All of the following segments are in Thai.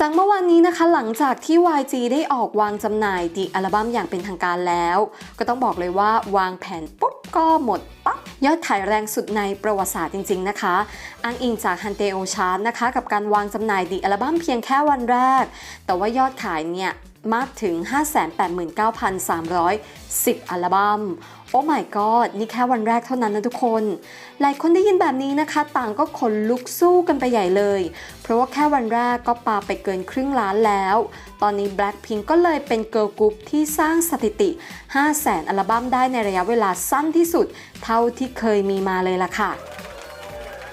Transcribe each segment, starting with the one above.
จากเมื่อวานนี้นะคะหลังจากที่ YG ได้ออกวางจำหน่ายดีอัลบั้มอย่างเป็นทางการแล้ว ก็ต้องบอกเลยว่าวางแผนปุ๊บก็หมดปั๊บยอดขายแรงสุดในประวัติศาสตร์จริง ๆ นะคะ อ้างอิงจาก Hanteo Chart นะคะ กับการวางจำหน่ายดีอัลบั้มเพียงแค่วันแรก แต่ว่ายอดขายเนี่ย มากถึง 589,310 อัลบัม้ม โอ้ my god นี่แค่วันแรกเท่านั้นนะทุกคน หลายคนได้ยินแบบนี้นะคะ ต่างก็ขนลุกสู้กันไปใหญ่เลย เพราะว่าแค่วันแรกก็ปาไปเกินครึ่งล้านแล้ว ตอนนี้ Blackpink ก็เลยเป็นเกิร์ลกรุ๊ปที่สร้างสถิติ 500,000อัลบั้มได้ในระยะเวลาสั้นที่สุด เท่าที่เคยมีมาเลยล่ะค่ะ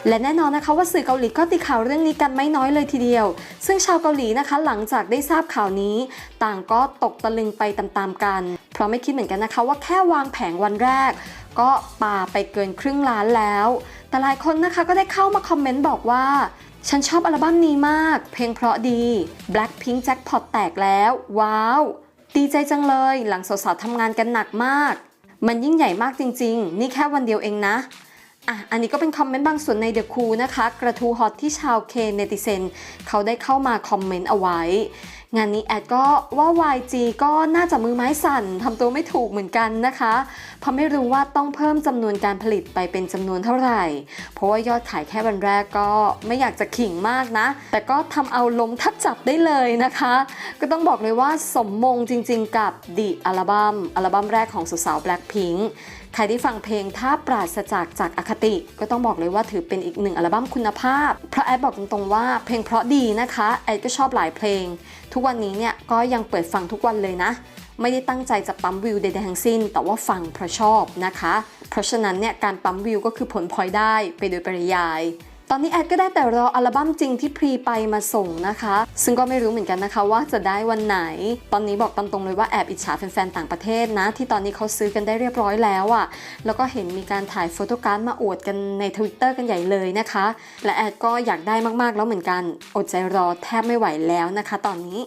และแน่นอนนะคะว่าสื่อเกาหลีก็ตีข่าวเรื่องนี้กันไม่น้อยเลยทีเดียว ซึ่งชาวเกาหลีนะคะหลังจากได้ทราบข่าวนี้ ต่างก็ตกตะลึงไปตามๆกัน เพราะไม่คิดเหมือนกันนะคะว่าแค่วางแผงวันแรก ก็ปาไปเกินครึ่งล้านแล้ว แต่หลายคนนะคะก็ได้เข้ามาคอมเมนต์บอกว่าฉันชอบอัลบั้มนี้มาก เพลงเพราะดี Blackpink Jackpot แตกแล้ว ว้าว ดีใจจังเลย หลังสาวๆทำงานกันหนักมาก มันยิ่งใหญ่มากจริง ๆ นี่แค่วันเดียวเองนะ อะ อันนี้ก็เป็นคอมเมนต์บางส่วนในเดอะคูนะคะ กระทู้ฮอตที่ชาวเคเนติเซนเขาได้เข้ามาคอมเมนต์เอาไว้ งานนี้แอดก็ว่า YG ก็น่าจะมือไม้สั่นทำตัวไม่ถูกเหมือนกันนะคะ เพราะไม่รู้ว่าต้องเพิ่มจำนวนการผลิตไปเป็นจำนวนเท่าไหร่ เพราะว่ายอดขายแค่วันแรกก็ไม่อยากจะขิงมากนะ แต่ก็ทำเอาลมทับจับได้เลยนะคะ ก็ต้องบอกเลยว่าสมมงจริงๆกับดีอัลบั้มอัลบั้มแรกของสาวๆ Blackpink ใครที่ฟังเพลงถ้าปราศจากจากอคติ ก็ต้องบอกเลยว่าถือเป็นอีกหนึ่งอัลบั้มคุณภาพ เพราะแอดบอกตรงๆว่าเพลงเพราะดีนะคะแอดก็ชอบหลายเพลง ทุกวันนี้เนี่ยก็ยังเปิดฟังทุกวันเลยนะ ไม่ได้ตั้งใจจะปั๊มวิวใดๆทั้งสิ้น แต่ว่าฟังเพราะชอบนะคะ เพราะฉะนั้นเนี่ยการปั๊มวิวก็คือผลพลอยได้ไปโดยปริยาย อนนี้แอดก็ได้แต่รออัลบั้มจริงที่พรีไปมาส่งนะคะ ซึ่งก็ไม่รู้เหมือนกันนะคะว่าจะได้วันไหน ตอนนี้บอกตามตรงเลยว่าแอบอิจฉาแฟนๆต่างประเทศนะ ที่ตอนนี้เขาซื้อกันได้เรียบร้อยแล้วอะ่ะ แล้วก็เห็นมีการถ่ายโฟโต้การ์ดมาอวดกันใน Twitter กันใหญ่เลยนะคะ และแอดก็อยากได้มากๆแล้วเหมือนกัน อดใจรอแทบไม่ไหวแล้วนะคะ ตอนนี้